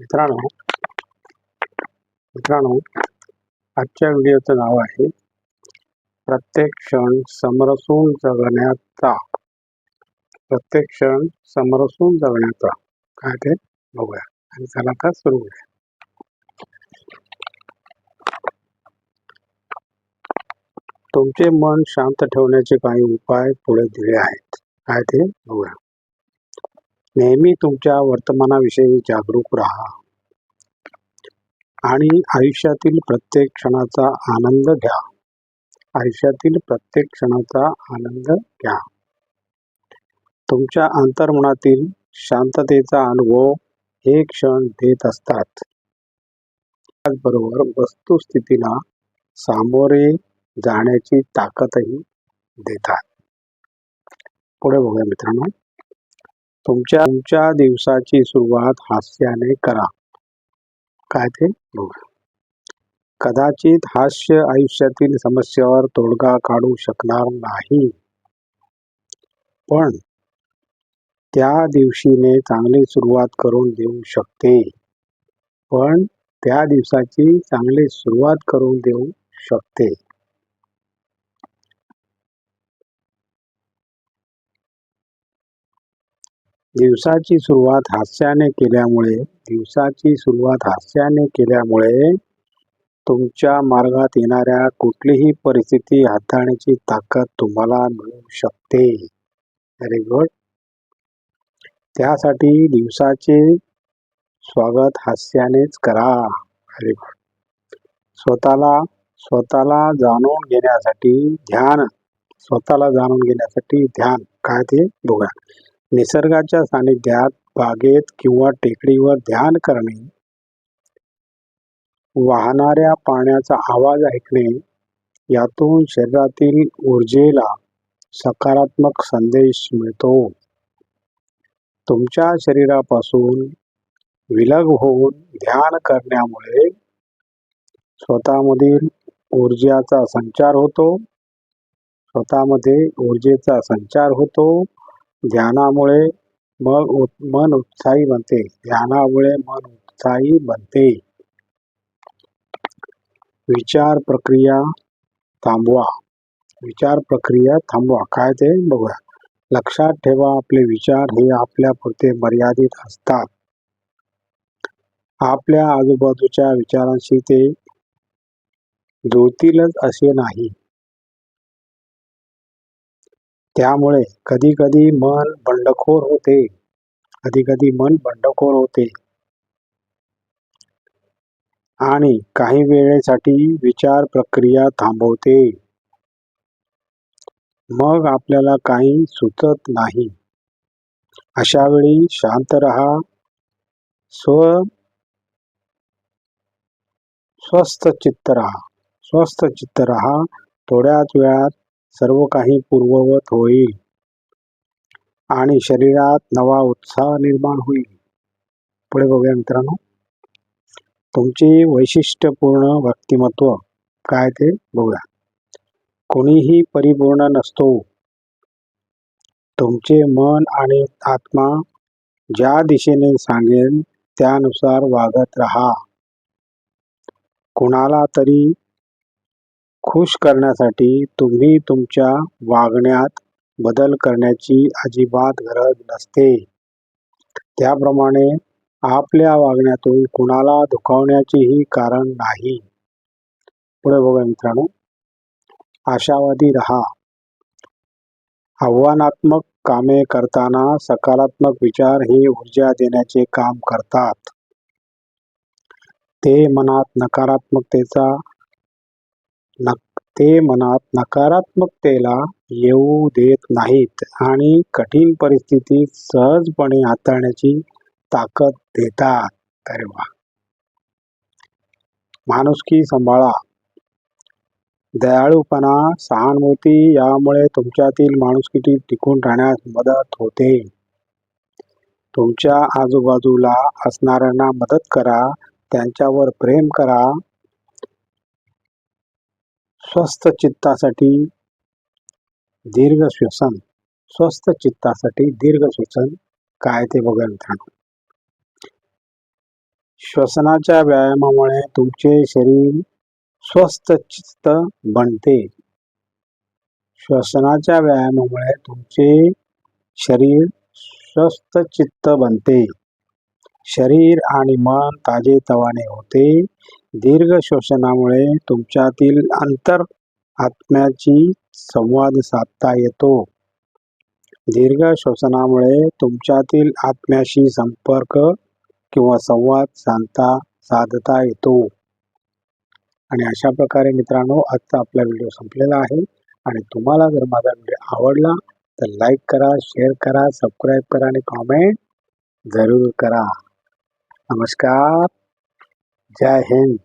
मित्रांनो मित्रांनो आजच्या व्हिडिओचं नाव आहे प्रत्येक क्षण समरसून जगण्याचा. प्रत्येक क्षण समरसून जगण्याचा. काय ते? बघूया. आणि चला आता सुरू करूया. तुमचे मन शांत ठेवण्याचे काही उपाय पुढे दिले आहेत. काय ते? बघूया. नेहमी तुमच्या वर्तमानाविषयी जागरूक राहा. आणि आयुष्यातील प्रत्येक क्षणाचा आनंद घ्या. आयुष्यातील प्रत्येक क्षणाचा आनंद घ्या. तुमच्या अंतर्मनातील शांततेचा अनुभव हे क्षण देत असतात. त्याचबरोबर वस्तुस्थितीला सामोरे जाण्याची ताकदही देतात. पुढे बघूया मित्रांनो. तुमच्या तुमच्या दिवसाची सुरुवात हास्याने करा. काय ते? बघा. कदाचित हास्य आयुष्यातील समस्यावर तोडगा काढू शकणार नाही. पण त्या दिवशीने चांगली सुरुवात करून देऊ शकते. पण त्या दिवसाची चांगली सुरुवात करून देऊ शकते. दिवसाची सुरुवात हास्याने केल्यामुळे दिवसाची सुरुवात हास्याने केल्यामुळे तुमच्या मार्गात येणाऱ्या कुठलीही परिस्थिती हाताळण्याची ताकद तुम्हाला मिळू शकते. व्हेरी गुड त्यासाठी दिवसाचे स्वागत हास्यानेच करा. व्हेरी गुड स्वतःला स्वतःला जाणून घेण्यासाठी ध्यान स्वतःला जाणून घेण्यासाठी ध्यान. काय ते? बघा निसर्गाच्या सानिध्यात बागेत किंवा टेकडीवर ध्यान करणे वाहणाऱ्या पाण्याचा आवाज ऐकणे यातून शरीरातील ऊर्जेला सकारात्मक संदेश मिळतो. तुमच्या शरीरापासून विलग होऊन ध्यान करण्यामुळे स्वतःमधील ऊर्जेचा संचार होतो. स्वतःमध्ये ऊर्जेचा संचार होतो. ध्यानामुळे मग मन उत्साही बनते. ध्यानामुळे मन उत्साही बनते. विचार प्रक्रिया थांबवा. विचार प्रक्रिया थांबवा. काय ते? बघूया. लक्षात ठेवा आपले विचार. हे आपल्या पुरते मर्यादित असतात. आपल्या आजूबाजूच्या विचारांशी ते जुळतीलच असे नाही. त्यामुळे कधी कधी मन बंडखोर होते. कधी कधी मन बंडखोर होते. आणि काही वेळेसाठी विचार प्रक्रिया थांबवते. मग आपल्याला काही सुचत नाही. अशा वेळी शांत रहा. स्व स्वस्थ चित्त रहा. स्वस्थ चित्त रहा. थोड्याच वेळात सर्व काही पूर्ववत होईल आणि शरीरात नवा उत्साह निर्माण होईल. पुढे बघूया मित्रांनो. तुमचे वैशिष्ट्यपूर्ण व्यक्तिमत्व काय ते बघूया. कोणीही परिपूर्ण नसतो. तुमचे मन आणि आत्मा ज्या दिशेने सांगेल त्यानुसार वागत राहा. कुणाला तरी खुश करण्यासाठी तुम्ही तुमच्या वागण्यात बदल करण्याची अजिबात गरज नसते. त्याप्रमाणे आपल्या वागण्यातून कुणाला दुखावण्याचेही कारण नाही. पुढे बघा मित्रांनो. आशावादी रहा. आव्हानात्मक कामे करताना सकारात्मक विचार हे ऊर्जा देण्याचे काम करतात. ते मनात नकारात्मकतेचा ते मनात नकारात्मकतेला येऊ देत नाहीत आणि कठीण परिस्थिती सहजपणे हाताळण्याची ताकद देतात. अरे वा! माणुसकी सांभाळा. दयाळूपणा सहानुभूती यामुळे तुमच्यातील माणुसकी टिकून राहण्यास मदत होते. तुमच्या आजूबाजूला असणाऱ्यांना मदत करा त्यांच्यावर प्रेम करा स्वस्थ चित्तासाठी दीर्घ श्वसन स्वस्थ चित्तासाठी दीर्घ श्वसन काय ते बघा मित्रांनो. श्वसनाच्या व्यायामामुळे तुमचे शरीर स्वस्थ चित्त बनते. श्वसनाच्या व्यायामामुळे तुमचे शरीर स्वस्थ चित्त बनते. शरीर आणि मन ताजे तवाने होते. दीर्घ श्वसनामुळे तुमच्यातील अंतर आत्म्याची संवाद साधता येतो. दीर्घ श्वसनामुळे तुमच्यातील आत्म्याशी संपर्क किंवा संवाद साधता साधता येतो. आणि अशा प्रकारे मित्रांनो आजचा आपला व्हिडिओ संपलेला आहे. आणि तुम्हाला जर माझा व्हिडिओ आवडला तर लाईक करा शेअर करा सबस्क्राईब करा आणि कॉमेंट जरूर करा. नमस्कार. जय हिंद.